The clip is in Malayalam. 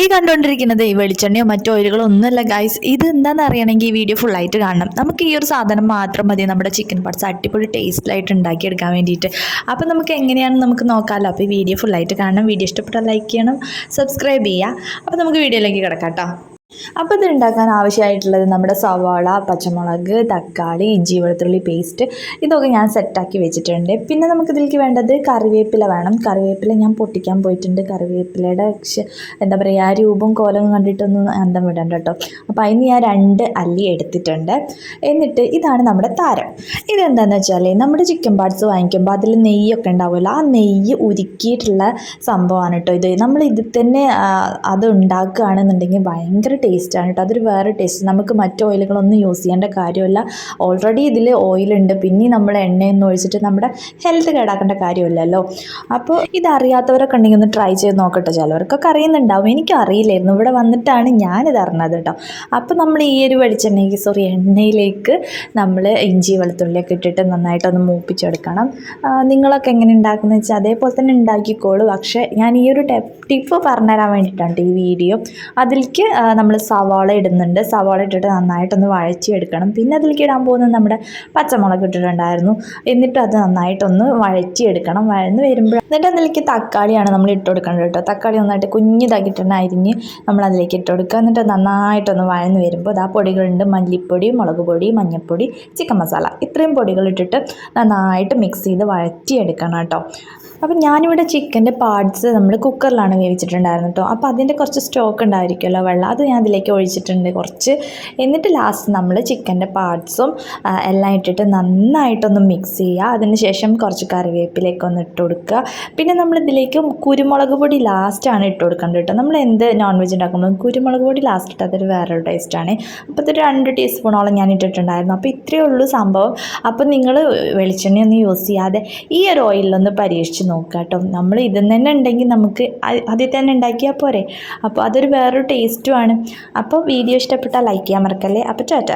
ഈ കണ്ടുകൊണ്ടിരിക്കുന്നത് ഈ വെളിച്ചെണ്ണയോ മറ്റു ഓയിലുകളോ ഒന്നുമല്ല ഗൈസ് ഇത് എന്താണെന്ന് അറിയണമെങ്കിൽ ഈ വീഡിയോ ഫുള്ളായിട്ട് കാണണം. നമുക്ക് ഈ ഒരു സാധനം മാത്രം മതി. നമ്മുടെ ചിക്കൻ പട്സ് അടിപൊളി ടേസ്റ്റിലായിട്ട് ഉണ്ടാക്കിയെടുക്കാൻ വേണ്ടിയിട്ട്. അപ്പോൾ നമുക്ക് എങ്ങനെയാണെന്ന് നമുക്ക് നോക്കാമല്ലോ അപ്പോൾ ഈ വീഡിയോ ഫുള്ളായിട്ട് കാണണം. വീഡിയോ ഇഷ്ടപ്പെട്ടാൽ ലൈക്ക് ചെയ്യണം സബ്സ്ക്രൈബ് ചെയ്യുക. അപ്പോൾ നമുക്ക് വീഡിയോയിലേക്ക് കിടക്കാം കേട്ടോ. അപ്പോൾ ഇത് ഉണ്ടാക്കാൻ ആവശ്യമായിട്ടുള്ളത് നമ്മുടെ സവാള പച്ചമുളക് തക്കാളി ഇഞ്ചി വെളുത്തുള്ളി പേസ്റ്റ് ഇതൊക്കെ ഞാൻ സെറ്റാക്കി വെച്ചിട്ടുണ്ട്. പിന്നെ നമുക്കിതിലേക്ക് വേണ്ടത് കറിവേപ്പില വേണം. കറിവേപ്പില ഞാൻ പൊട്ടിക്കാൻ പോയിട്ടുണ്ട്. കറിവേപ്പിലയുടെ എന്താ പറയുക ആ രൂപം കോലം കണ്ടിട്ടൊന്നും അന്തം വിടണ്ട കേട്ടോ. അപ്പോൾ അതിന് ഞാൻ രണ്ട് അല്ലി എടുത്തിട്ടുണ്ട്. എന്നിട്ട് ഇതാണ് നമ്മുടെ താരം. ഇതെന്താണെന്ന് വെച്ചാൽ നമ്മുടെ ചിക്കൻ പാർട്സ് വാങ്ങിക്കുമ്പോൾ അതിൽ നെയ്യൊക്കെ ഉണ്ടാവുമല്ലോ. ആ നെയ്യ് ഉരുക്കിയിട്ടുള്ള സംഭവമാണ് കേട്ടോ ഇത്. നമ്മൾ ഇതിൽ തന്നെ അത് ഉണ്ടാക്കുകയാണെന്നുണ്ടെങ്കിൽ ഭയങ്കര ടേസ്റ്റാണ് കേട്ടോ. അതൊരു വേറെ ടേസ്റ്റ് നമുക്ക് മറ്റു ഓയിലുകളൊന്നും യൂസ് ചെയ്യേണ്ട കാര്യമില്ല. ഓൾറെഡി ഇതിൽ ഓയിലുണ്ട് പിന്നെ നമ്മൾ എണ്ണയൊന്നും ഒഴിച്ചിട്ട് നമ്മുടെ ഹെൽത്ത് കേടാക്കേണ്ട കാര്യമില്ലല്ലോ. അപ്പോൾ ഇതറിയാത്തവരൊക്കെ ഉണ്ടെങ്കിൽ ഒന്ന് ട്രൈ ചെയ്ത് നോക്കട്ടെ. ചിലവർക്കൊക്കെ അറിയുന്നുണ്ടാവും. എനിക്കും അറിയില്ലായിരുന്നു. ഇവിടെ വന്നിട്ടാണ് ഞാനിത് അറിഞ്ഞത് കേട്ടോ. അപ്പോൾ നമ്മൾ ഈ ഒരു വെളിച്ചെണ്ണയ്ക്ക് സോറി എണ്ണയിലേക്ക് നമ്മൾ ഇഞ്ചി വെളുത്തുള്ളിയൊക്കെ ഇട്ടിട്ട് നന്നായിട്ടൊന്ന് മൂപ്പിച്ചെടുക്കണം. നിങ്ങളൊക്കെ എങ്ങനെ ഉണ്ടാക്കുന്നത് വെച്ചാൽ അതേപോലെ തന്നെ ഉണ്ടാക്കിക്കോളൂ. പക്ഷേ ഞാൻ ഈ ഒരു ടെപ് ടിപ്പ് പറഞ്ഞുതരാൻ വേണ്ടിയിട്ടാണ് ട്ടോ ഈ വീഡിയോ. അതിലേക്ക് നമ്മൾ സവാള ഇടുന്നുണ്ട്. സവാള ഇട്ടിട്ട് നന്നായിട്ടൊന്ന് വഴച്ചിയെടുക്കണം പിന്നെ അതിലേക്ക് ഇടാൻ പോകുന്നത് നമ്മുടെ പച്ചമുളക് ഇട്ടിട്ടുണ്ടായിരുന്നു. എന്നിട്ട് അത് നന്നായിട്ടൊന്ന് വഴച്ചിയെടുക്കണം വഴന്ന് വരുമ്പോൾ എന്നിട്ട് അതിലേക്ക് തക്കാളിയാണ് നമ്മൾ ഇട്ട് കൊടുക്കേണ്ടത് കേട്ടോ. തക്കാളി നന്നായിട്ട് കുഞ്ഞിതാക്കിയിട്ടുണ്ട് അരിഞ്ഞ് നമ്മൾ അതിലേക്ക് ഇട്ട് കൊടുക്കുക. എന്നിട്ട് നന്നായിട്ടൊന്ന് വഴന്ന് വരുമ്പോൾ അത് ആ പൊടികളുണ്ട്. മല്ലിപ്പൊടി മുളക് പൊടി മഞ്ഞൾപ്പൊടി ചിക്കൻ മസാല. ഇത്രയും പൊടികൾ ഇട്ടിട്ട് നന്നായിട്ട് മിക്സ് ചെയ്ത് വഴറ്റിയെടുക്കണം കേട്ടോ. അപ്പം ഞാനിവിടെ ചിക്കന്റെ പാർട്സ് നമ്മൾ കുക്കറിലാണ് വേവിച്ചിട്ടുണ്ടായിരുന്നു കേട്ടോ അപ്പോൾ അതിന്റെ കുറച്ച് സ്റ്റോക്ക് ഉണ്ടായിരിക്കുമല്ലോ വെള്ളം. അത് ഞാൻ അതിലേക്ക് ഒഴിച്ചിട്ടുണ്ട് കുറച്ച്. എന്നിട്ട് ലാസ്റ്റ് നമ്മൾ ചിക്കന്റെ പാർട്സും എല്ലാം ഇട്ടിട്ട് നന്നായിട്ടൊന്ന് മിക്സ് ചെയ്യുക. അതിന് ശേഷം കുറച്ച് കറിവേപ്പിലേക്ക് ഒന്ന് ഇട്ട് കൊടുക്കുക. പിന്നെ നമ്മൾ ഇതിലേക്ക് കുരുമുളക് പൊടി ലാസ്റ്റാണ് ഇട്ട് കൊടുക്കേണ്ടത് കേട്ടോ നമ്മൾ എന്ത് നോൺ വെജ് ഉണ്ടാക്കുമ്പോൾ കുരുമുളക് പൊടി ലാസ്റ്റ് ഇട്ട് അതൊരു വേറൊരു ടേസ്റ്റാണ് അപ്പോൾ അതൊരു രണ്ട് ടീസ്പൂണോളം ഞാൻ ഇട്ടിട്ടുണ്ടായിരുന്നു. അപ്പോൾ ഇത്രയേ ഉള്ളൂ സംഭവം. അപ്പോൾ നിങ്ങൾ വെളിച്ചെണ്ണയൊന്നും യൂസ് ചെയ്യാതെ ഈ ഒരു ഓയിലൊന്ന് പരീക്ഷിച്ച് നോക്കുക കേട്ടോ നമ്മൾ ഇതിൽ തന്നെ ഉണ്ടെങ്കിൽ നമുക്ക് അതിൽ തന്നെ ഉണ്ടാക്കിയാൽ പോരെ. അപ്പോൾ അതൊരു വേറൊരു ടേസ്റ്റുമാണ് അപ്പോൾ വീഡിയോ ഇഷ്ടപ്പെട്ടാൽ ലൈക്ക് ചെയ്യാൻ മറക്കല്ലേ? അപ്പോൾ ടാറ്റ.